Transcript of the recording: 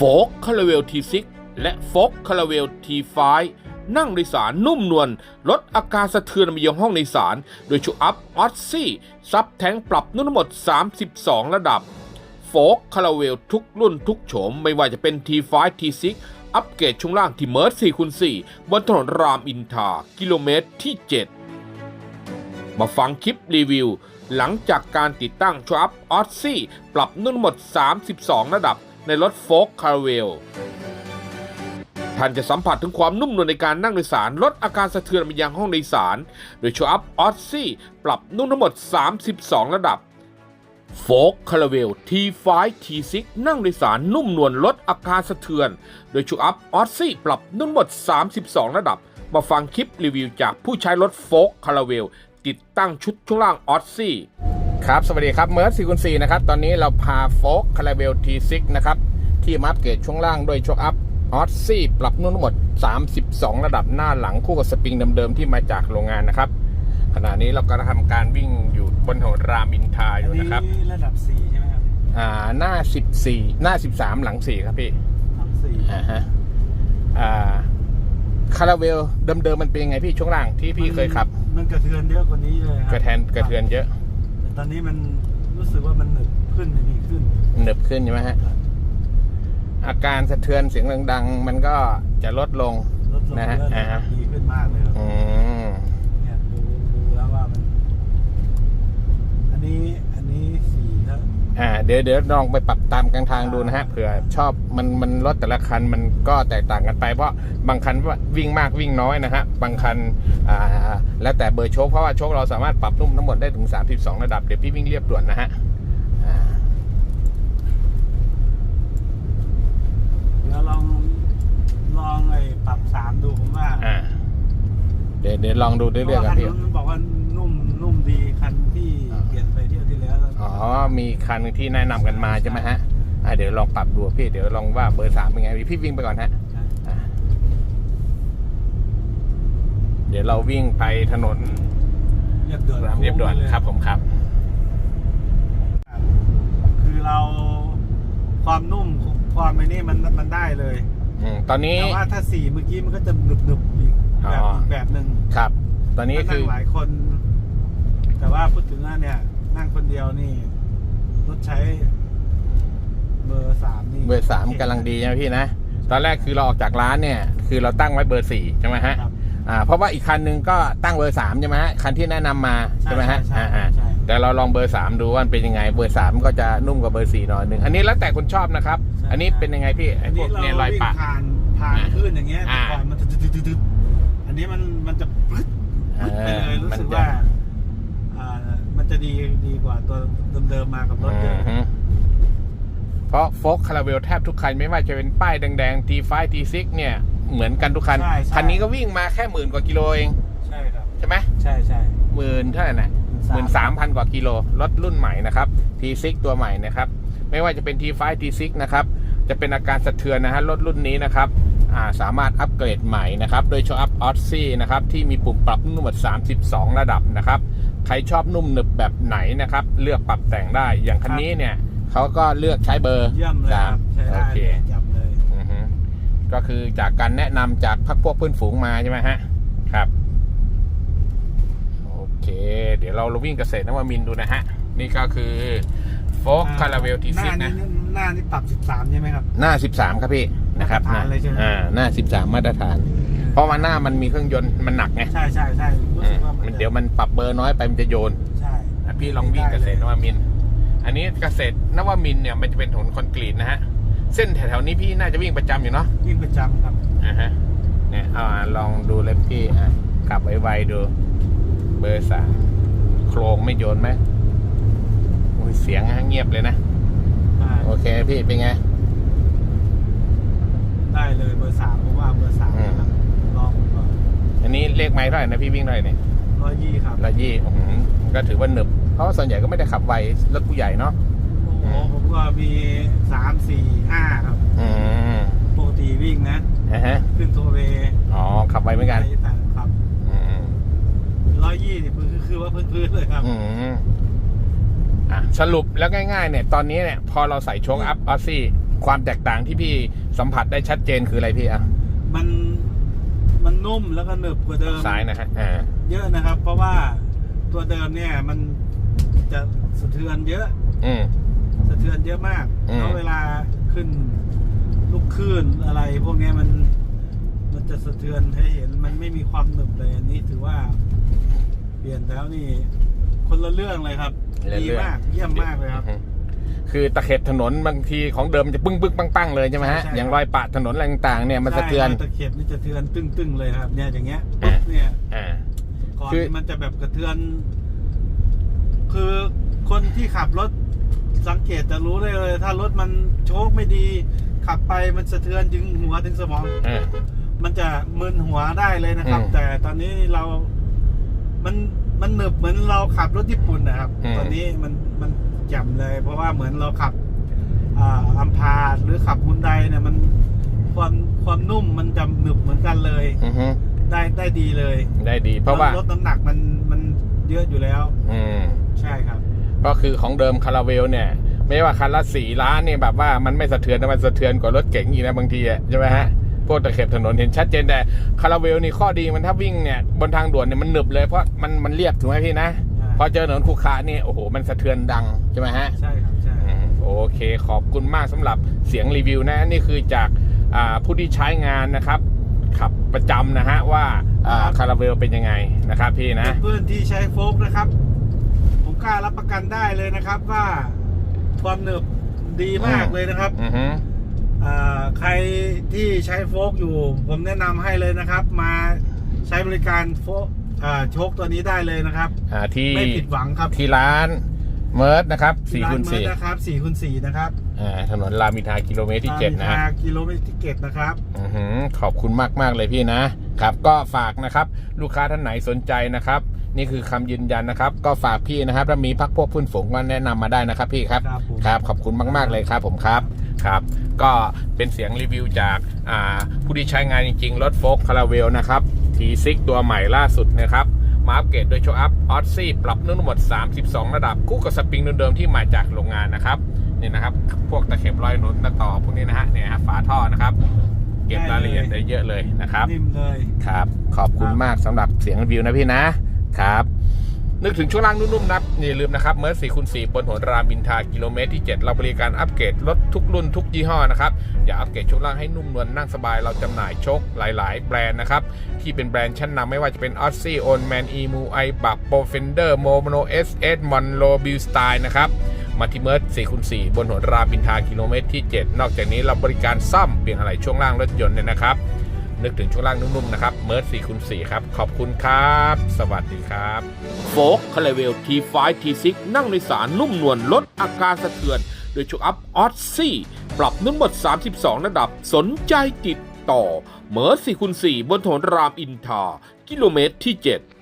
โฟกคาราเวลทีซิกและโฟกคาราเวลทีไฟนั่งโดยสารนุ่มนวลลดอาการสะเทือนมายังห้องโดยสาร โดยชูอัพออสซี่ซับแทงปรับนุ่นทั้งหมด 32 ระดับ โฟกคาราเวลทุกรุ่นทุกโฉม ไม่ว่าจะเป็น T5 T6 อัปเกรดช่วงล่างที่เมิร์4คูณ4บนถนนรามอินทา กิโลเมตรที่ 7 มาฟังคลิปรีวิว หลังจากการติดตั้งชอัพออสซี่ปรับนุ่นหมด 32 ระดับ ในรถโฟกคาราเวลท่านจะสัมผัสถึงความนุ่มนวลในการนั่งโดยสาร ลดอาการสะเทือนไปยังห้องโดยสาร โดยชูอัพออสซี่ปรับนุ่มทั้งหมด 32 ระดับโฟกคาราเวล T5 T6 นั่งโดยสารนุ่มนวลลดอาการสะเทือน โดยชว์อัพออสซี่ปรับนุ่มทั้งหมด 32 ระดับ มาฟังคลิปรีวิวจากผู้ใช้รถโฟกคาราเวล ติดตั้งชุดช่วงล่างออสซี่ ครับ สวัสดีครับเมิร์ด4คูณ4นะครับ ตอนนี้เราพาโฟกคาราเวล T6 นะครับ ที่มาอัปเกรดช่วงล่างด้วยโชคอัพออสซี่ปรับนุ่นทั้งหมด 32 ระดับหน้าหลังคู่กับสปริงเดิมๆ ที่มาจากโรงงานนะครับ ขณะนี้เราก็ทำการวิ่งอยู่บนถนนรามอินทราอยู่นะครับอัระดับ 4 ใช่ไหมครับ อ่า หน้า 14 หน้า 13 หลัง 4 ครับพี่ หลังสี่อ่าฮะ อ่าคาราเวลเดิมๆมันเป็นยังไงพี่ช่วงล่างที่พี่เคยขับ มันกระเทือนเยอะกว่านี้เลยคบกระแทนกระเทือนเยอะแต่ตอนนี้มันรู้สึกว่ามันหนึบขึ้นดีขึ้นหนึบขึ้นใช่ไหมฮะ อาการสะเทือนเสียงดังๆ มันก็จะลดลงลดลงนะฮะเยอะเลยอ่าฮะดีขึ้นมากเลยครับอืมเนี่ยดูดูแล้วว่ามัน อันนี้อันนี้สี่ถ้า อ่าเดี๋ยวเดี๋ยวลองไปปรับตามกลางทางดูนะฮะเผื่อชอบมันมันรถแต่ละคันมันก็แตกต่างกันไป เพราะบางคันว่าวิ่งมากวิ่งน้อยนะฮะบางคันอ่าแล้วแต่เบอร์โชคเพราะว่าโชคเราสามารถปรับนุ่มทั้งหมดได้ถึง 32 ระดับเดี๋ยวพี่วิ่งเรียบด่วนนะฮะอ่าแล้วลองลองไอ้ปรับสามดูผมว่าอ่าเดี๋ยวเดี๋ยวลองดูเรื่อยๆกันคันพี่นู้นมันบอกว่านุ่มนุ่มดีคันที่ อ๋อ มีคันที่แนะนำกันมาใช่ไหมฮะอ่าเดี๋ยวลองปรับดูพี่ เดี๋ยวลองว่าเบอร์สามเป็นไงพี่วิ่งไปก่อนฮะใช่อ่าเดี๋ยวเราวิ่งไปถนนเรียบด่วนรามเรียบด่วนโงไปลครับผมครับ คือเราความนุ่มความไอ้นี่มันมันได้เลยอืมตอนนี้ แต่ว่าถ้าสี่เมื่อกี้มันก็จะหนึบหนึบๆอีกแบบอ๋ออีอีกแบบหนึ่งครับ ตอนนี้ถ้าคืนั่องหลายคน แต่ว่าพูดถึงว่าเนี่ย นั่งคนเดียวนี่รถใช้เบอร์สามนี่เบอร์สามกำลังดีใช่ไหมพี่นะ ตอนแรกคือเราออกจากร้านเนี่ย คือเราตั้งไว้เบอร์สี่ใช่ไหมฮะครับ อ่าเพราะว่าอีกคันหนึงก็ตั้งเบอร์สามใช่ไหมฮะคันที่แนะนำมาใช่ไหมฮะใช่อ่าใช่ อ่าใช่แต่เราลองเบอร์สามดูว่ามันเป็นยังไงเบอร์สามก็จะนุ่มกว่าเบอร์สี่หน่อยหนึ่งอันนี้แล้วแต่คนชอบนะครับ ใช่ อันนี้เป็นยังไงพี่ไอ้อันพนี้วกเราเนี่ยรอยวิ่งปะ ผ่านผ่านอ่าคลื่นอย่างเงี้ยแต่อ่าก่อนมันจะตึ๊ดๆๆๆอันนี้มันมันจะปึ๊ดเอปึ๊ดไปอเลยรู้มันสึกจะว่าอ่ามันจะ ดีดีกว่าตัวเดิมๆมากับรถเยอือะอฮึเพราะโฟกคาราเวลแทบทุกคันไม่ว่าจะเป็นป้ายแดงๆ T5 T6 เนี่ย เหมือนกันทุกคัน ใช่ใช่คันนี้ก็วิ่งมาแค่หมื่นกว่ากิโลเองใช่ครับ ใช่ไหมใช่ใช่หมื่นเท่าไหร่นะหมื่นสามพันกว่ากิโลรถรุ่นใหม่นะครับ T6 ตัวใหม่นะครับ ไม่ว่าจะเป็น T5 T6 นะครับ จะเป็นอาการสะเทือนนะฮะรถรุ่นนี้นะครับอ่าสามารถอัปเกรดใหม่นะครับ โดยโชว์อัพออสซี่นะครับ ที่มีปุ่มปรับนุ่มทั้งหมด32 ระดับนะครับ ใครชอบนุ่มหนึบแบบไหนนะครับ เลือกปรับแต่งได้อย่างคันนี้เนี่ยเขาก็เลือกใช้เบอร์เยี่ยมเลยสาคมรับใช้โอได้เคเลยจับเลยอือฮึก็คือจากการแนะนำจากพักพวกเพื่อนฝูงมาใช่ไหมฮะครับโอเค เดี๋ยวเราลงวิ่งเกษตรนวมินทร์ดูนะฮะ นี่ก็คือโฟกคาราเวลทีหซิน้ากนะ หน้านี่ปรับ 13 ใช่ไหมครับ หน้า 13 ครับพี่นะครับมาตรฐานเลยใช่ไหม อ่าหน้า 13 มาตรฐาน เพราะว่าหน้ามันมีเครื่องยนต์มันหนักไงใช่ใช่ใช่รู้อืสึมกว่ามัมันนเดี๋ยวมันปรับเบอร์น้อยไปมันจะโยนใช่อะพี่ลองวิ่งเกษตรนวมินทร์อันนี้เกษตรนวมินทร์เนี่ยมันจะเป็นถนนคอนกรีตนะฮะเส้นแถวๆนี้พี่น่าจะวิ่งประจำอยู่เนาะวิ่งประจำครับอ่าฮะเนี่ยเอาอะลองดูเลยพี่อะขับไวๆดู เบอร์สามโครงไม่โยนไหมโอ้ยเสียงฮะเงียบเลยนะ ได้โอเคพี่เป็นไง ได้เลยเบอร์สามเพราะว่าเบอร์สามอืม นะครับล องก่อนอันนี้เลขไม้เท่าไหร่นะพี่วิ่งเท่าไหร่เนี่ยร้อยยี่ครับละยี่อื้อหือก็ถือว่าหนึบ เพราะว่าส่วนใหญ่ก็ไม่ได้ขับไวรถผู้ใหญ่เนาะโอ้โหผมก็มีสามสี่ห้าครับอืมปกติวิ่งนะนะฮะขึ้นโทเวย์อ๋อขับไวเหมือนกันไปต่างครับอืมร้อยยี่นี่คือคือว่าพื้นๆเลยครับอืมอะสรุปแล้วง่ายๆ เนี่ย ตอนนี้เนี่ย พอเราใส่โชคอัพออสซี่ความแตกต่างที่พี่สัมผัสได้ชัดเจนคืออะไรพี่อะมัน มันนุ่มแล้วก็หนึบกว่าเดิมซ้ายนะฮะอ่าเยอะนะครับ เพราะว่าตัวเดิมเนี่ยมันจะสะเทือนเยอะ อืม สะเทือนเยอะมากอืมเพราะเวลาขึ้นลูกคลื่นอะไร พวกเนี้ยมันมันจะสะเทือนให้เห็นมันไม่มีความหนึบเลยอันนี้ถือว่า เปลี่ยนแล้วนี่ คนละเรื่องเลยครับเรื่ดีอยๆมากเยี่ยมมากเลยครับ อือฮึ คือตะเข็บถนนบางทีของเดิมมันจะปึ้งปึ้งปังปังเลยใช่ไหมฮะใช่ใช่อย่างรอยปะถนนอะไรต่างๆเนี่ยมันสะเทือน ใช่ตะเข็บนี่จะเทือนตึ้งๆเลยครับเนี่ยอย่างเงี้ยอ่าปุ๊บเนี่ย อ่า ก่อนคือ มันจะแบบกระเทือน คือคนที่ขับรถสังเกตจะรู้ได้เลย ถ้ารถมันโชคไม่ดี ขับไปมันสะเทือนถึงหัวถึงสมอง อ่า มันจะมึนหัวได้เลยนะครับ อืม แต่ตอนนี้เรา มัน มันหนึบเหมือนเราขับรถญี่ปุ่นนะครับ อืม ตอนนี้มันมันแจ่มเลย เพราะว่าเหมือนเราขับอ่าอัมพาหรือขับฮุนไดเนี่ยมันความความนุ่มมันจะหนึบเหมือนกันเลย อือฮึได้ได้ดีเลยได้ดี เพราะว่าลดน้ำหนักมันมันเยอะอยู่แล้ว อืม ใช่ครับ ก็คือของเดิมคาราเวลเนี่ย ไม่ว่าคันละสี่ล้านเนี่ยแบบว่ามันไม่สะเทือนนะมันสะเทือนกว่ารถเก๋งอีกนะบางทีอะใช่ไหมฮะ พวกตะเข็บถนนเห็นชัดเจนแต่คาราเวลนี่ข้อดีมันถ้าวิ่งเนี่ยบนทางด่วนเนี่ยมันหนึบเลยเพราะมันมันเรียบถูกไหมพี่นะใช่พอเจอถนนคูคาเนี่ยโอ้โหมันสะเทือนดังใช่ไหมฮะใช่ครับใช่อืมโอเคขอบคุณมากสำหรับเสียงรีวิวนะนี่คือจากอ่าผู้ที่ใช้งานนะครับขับประจำนะฮะว่าคาราเวลเป็นยังไงนะครับพี่นะเพื่อนๆที่ใช้โฟกนะครับผมกล้ารับประกันได้เลยนะครับว่าความหนึบดีมากอืมเลยนะครับอือฮึอ่า ใครที่ใช้โฟกอยู่ ผมแนะนำให้เลยนะครับ มาใช้บริการโฟกอ่าโชคตัวนี้ได้เลยนะครับอ่าที่ไม่ผิดหวังครับที่ร้านเมิร์ดนะครับที่สี่ร้าคูนณเมิสี่ร์ดนะครับ4คูณ4นะครับอ่าถนนรามอินทรากิโลเมตรที่เจ็ดนะรามอิฮะนทรากิโลเมตรที่เจ็ดนะครับอือหือขอบคุณมากมากๆเลยพี่นะครับ ก็ฝากนะครับ ลูกค้าท่านไหนสนใจนะครับ นี่คือคำยืนยันนะครับ ก็ฝากพี่นะครับถ้ามีพักพวกพื้นฝูงก็แนะนำมาได้นะครับพี่ครับครับผมครับขอบคุณมาก ๆเลยครับผมครับ ครับ ก็เป็นเสียงรีวิวจากอ่าผู้ที่ใช้งานจริงๆ รถโฟกคาราเวลนะครับทีซิกตัวใหม่ล่าสุดนะครับมาอัปเกรดโดยโชว์อัพออสซี่ปรับนุ่มทั้งหมด 32 ระดับคู่กับสปริงเดิมๆที่มาจากโรงงานนะครับนี่นะครับ พวกตะเข็บรอยหนุนตะต่อพวกนี้นะฮะเนี่ยฮะฝาท่อนะครับ เก็บรายละเอียดได้เยอะเลยนะครับนิ่มเลยครับ ขอบคุณมากสำหรับเสียงรีวิวนะพี่นะครับ นึกถึงช่วงล่างนุ่มๆนะอย่าลืมนะครับเมื่อ4คูณ4บนหัวรามบินทากิโลเมตรที่ 7 เราบริการอัปเกรดรถทุกรุ่นทุกยี่ห้อนะครับ อย่าอัปเกรดช่วงล่างให้นุ่มนวลนั่งสบายเราจำหน่ายโชคหลาย ๆ แบรนด์นะครับ ที่เป็นแบรนด์ชั้นนำไม่ว่าจะเป็นออ s ซี่โอนแมนอีมูไอบับโปรเฟนเดอร์โมโนเอสเอสมอนโลบิลสไตล์นะครับมาที่เมิร์ด4คูณ4บนหัวรามบินทากิโลเมตรที่ 7 นอกจากนี้เราบริการซ่อมเปลี่ยนอะไหล่ช่วงล่างรถยนต์เนี่ยนะครับ นึกถึงช่วงล่างนุ่มๆนะครับเมิร์ด4คูณ4ครับ ขอบคุณครับ สวัสดีครับโฟกคาราเวล T5 T6 นั่งในสารนุ่มนวลลดอาการสะเทือนโดยชุกอัพออสซี่ปรับนุ่มหมด 32 ระดับสนใจติดต่อเหมอ4คูณ4บนถนนรามอินทากิโลเมตรที่ 7